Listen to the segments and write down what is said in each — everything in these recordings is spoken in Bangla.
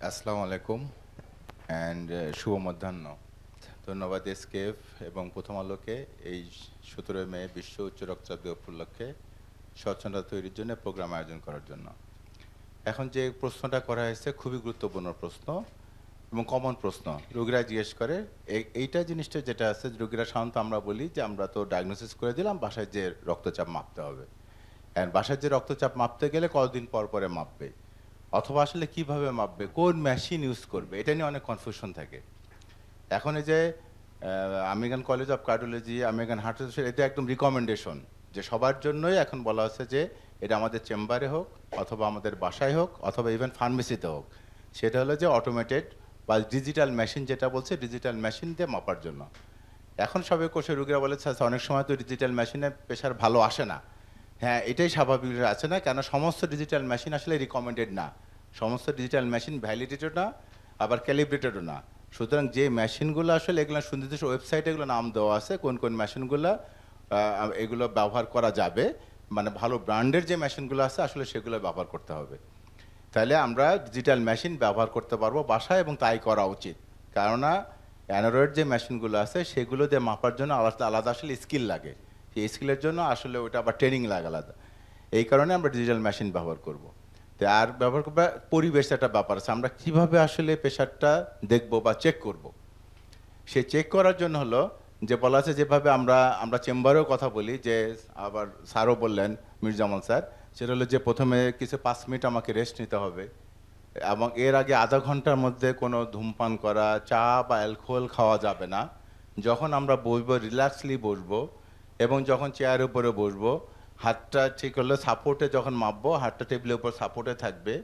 আসসালামু আলাইকুম অ্যান্ড শুভ মধ্যাহ্ন। ধন্যবাদ এসকেএফ এবং প্রথম আলোকে এই সতেরোই মে বিশ্ব উচ্চ রক্তচাপ উপলক্ষে স্বচ্ছতা তৈরির জন্য প্রোগ্রাম আয়োজন করার জন্য। এখন যে প্রশ্নটা করা হয়েছে খুবই গুরুত্বপূর্ণ প্রশ্ন এবং কমন প্রশ্ন। রোগীরা জিজ্ঞেস করে এই- এইটা জিনিসটা যেটা আছে, রোগীরা সাধারণত আমরা বলি যে আমরা তো ডায়াগনোসিস করে দিলাম, বাসায় যে রক্তচাপ মাপতে হবে। অ্যান্ড বাসায় যে রক্তচাপ মাপতে গেলে কতদিন পর পরে মাপবে? অথবা আসলে কীভাবে মাপবে কোন মেশিন ইউজ করবে এটা নিয়ে অনেক কনফিউশন থাকে। এখন এই যে American college of cardiology American heart এটা একদম রিকমেন্ডেশন যে সবার জন্যই এখন বলা হচ্ছে যে এটা আমাদের চেম্বারে হোক অথবা আমাদের বাসায় হোক অথবা ইভেন ফার্মেসিতে হোক। সেটা হলো যে অটোমেটেড বা ডিজিটাল মেশিন যেটা বলছে ডিজিটাল মেশিন দিয়ে মাপার জন্য। এখন সবে কোষে রুগীরা বলেছে "আচ্ছা, অনেক সময় তো ডিজিটাল মেশিনে প্রেশার ভালো আসে না। হ্যাঁ এটাই স্বাভাবিক আছে না কেন সমস্ত ডিজিটাল মেশিন আসলে রিকমেন্ডেড না। সমস্ত ডিজিটাল মেশিন ভ্যালিডেটেড না, আবার ক্যালিব্রেটেডও না। সুতরাং যে মেশিনগুলো আসলে এগুলো সুনির্দিষ্ট ওয়েবসাইটে এগুলো নাম দেওয়া আছে, কোন কোন মেশিনগুলো এগুলো ব্যবহার করা যাবে মানে ভালো ব্র্যান্ডের যে মেশিনগুলো আছে, আসলে সেগুলো ব্যবহার করতে হবে। তাহলে আমরা ডিজিটাল মেশিন ব্যবহার করতে পারব, বাসায় এবং তাই করা উচিত। কেননা অ্যানোরয়েড যে মেশিনগুলো আছে, সেগুলো দিয়ে মাপার জন্য আলাদা আলাদা আসলে স্কিল লাগে। সেই স্কিলের জন্য আসলে ওটা আবার ট্রেনিং লাগে আলাদা। এই কারণে আমরা ডিজিটাল মেশিন ব্যবহার করব। তো আর ব্যবহার করব, পরিবেশ একটা ব্যাপার আছে। আমরা কীভাবে আসলে প্রেশারটা দেখব বা চেক করব? সে চেক করার জন্য হলো যে বলা আছে যেভাবে আমরা আমরা চেম্বারেও কথা বলি, যে আবার স্যারও বললেন, মির্জামল স্যার, সেটা হলো যে প্রথমে কিছু পাঁচ মিনিট আমাকে রেস্ট নিতে হবে এবং এর আগে আধা ঘণ্টার মধ্যে কোনো ধূমপান করা, চা বা অ্যালকোহল খাওয়া যাবে না। যখন আমরা বসবো রিল্যাক্সলি বসবো এবং যখন চেয়ারের উপরে বসবো হাতটা ঠিক হলে সাপোর্টে যখন মাপবো হাতটা টেবিলের উপর সাপোর্টে থাকবে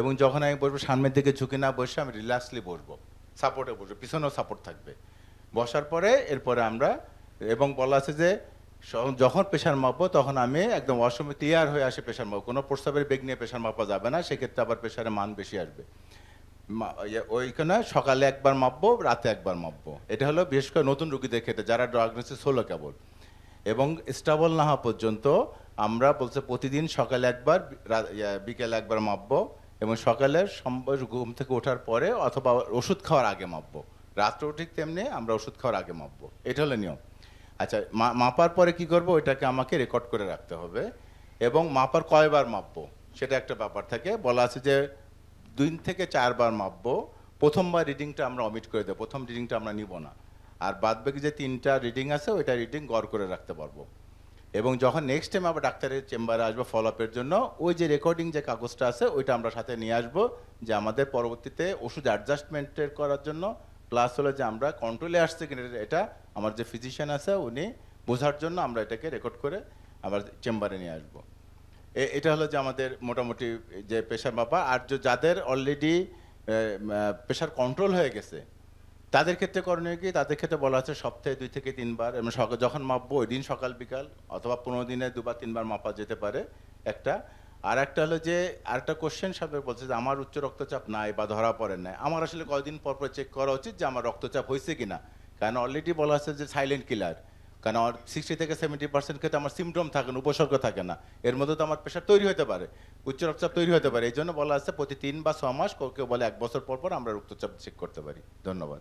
এবং যখন আমি বসবো সামনের দিকে ঝুঁকে না বসে আমি রিল্যাক্সলি বসবো সাপোর্টে বসবো পিছনেও সাপোর্ট থাকবে। বসার পরে এরপরে আমরা এবং বলা আছে যে যখন প্রেশার মাপবো তখন আমি একদম অসময় ক্লিয়ার হয়ে আসে প্রেশার মাপবো। কোনো প্রস্তাবের বেগ নিয়ে প্রেশার মাপা যাবে না সেক্ষেত্রে আবার প্রেশারের মান বেশি আসবে। ইয়ে, ওইখানে সকালে একবার মাপবো রাতে একবার মাপবো। এটা হলো বিশেষ করে নতুন রুগীদের ক্ষেত্রে যারা ডায়াগনোসিস হলো কেবল। এবং স্টাবল না হওয়া পর্যন্ত আমরা বলছে প্রতিদিন সকালে একবার বিকেলে একবার মাপবো এবং সকালে ঘুম থেকে ওঠার পরে অথবা ওষুধ খাওয়ার আগে মাপবো। রাত্রেও ঠিক তেমনি আমরা ওষুধ খাওয়ার আগে মাপবো। এটা হলো নিয়ম। আচ্ছা মাপার পরে কি করব? ওইটাকে আমাকে রেকর্ড করে রাখতে হবে এবং মাপার কয়বার মাপবো? সেটা একটা ব্যাপার থাকে। বলা আছে যে দুই থেকে চারবার মাপবো। প্রথমবার রিডিংটা আমরা অমিট করে দেবো। প্রথম রিডিংটা আমরা নিব না। আর বাদ বাকি যে তিনটা রিডিং আছে, ওইটা রিডিং গড় করে রাখতে পারব। এবং যখন নেক্সট টাইম আবার ডাক্তারের চেম্বারে আসব ফলো আপের জন্য, ওই যে রেকর্ডিং যে কাগজটা আছে, ওইটা আমরা সাথে নিয়ে আসব যে আমাদের পরবর্তীতে ওষুধ অ্যাডজাস্টমেন্টের করার জন্য প্লাস হলো যে আমরা কন্ট্রোলে আসছে কিনা এটা, আমার যে ফিজিশিয়ান আছে, উনি বোঝার জন্য আমরা এটাকে রেকর্ড করে আবার চেম্বারে নিয়ে আসব। এটা হলো যে আমাদের মোটামুটি যে প্রেশার মাপা। আর যাদের অলরেডি প্রেশার কন্ট্রোল হয়ে গেছে তাদের ক্ষেত্রে করণীয় কি? তাদের ক্ষেত্রে বলা হচ্ছে সপ্তাহে দুই থেকে তিনবার, এবং যখন মাপবো ওই দিন সকাল, বিকাল, অথবা পনেরো দিনে দুবার, তিনবার মাপা যেতে পারে একটা। আর একটা হলো যে, আরেকটা কোশ্চেন সাহেব বলছে যে, আমার উচ্চ রক্তচাপ নাই বা ধরা পড়ে নাই। আমার আসলে কয়দিন পর পর চেক করা উচিত যে, আমার রক্তচাপ হয়েছে কি না কারণ অলরেডি বলা আছে যে সাইলেন্ট কিলার কারণ আমার সিক্সটি থেকে সেভেন্টি পার্সেন্ট ক্ষেত্রে আমার সিমটম থাকে না, উপসর্গ থাকে না। এর মধ্যে তো আমার প্রেশার তৈরি হতে পারে, উচ্চ রক্তচাপ তৈরি হতে পারে। এই জন্য বলা আছে প্রতি তিন বা ছ মাস কেউ বলে এক বছর পর পর আমরা রক্তচাপ চেক করতে পারি। ধন্যবাদ।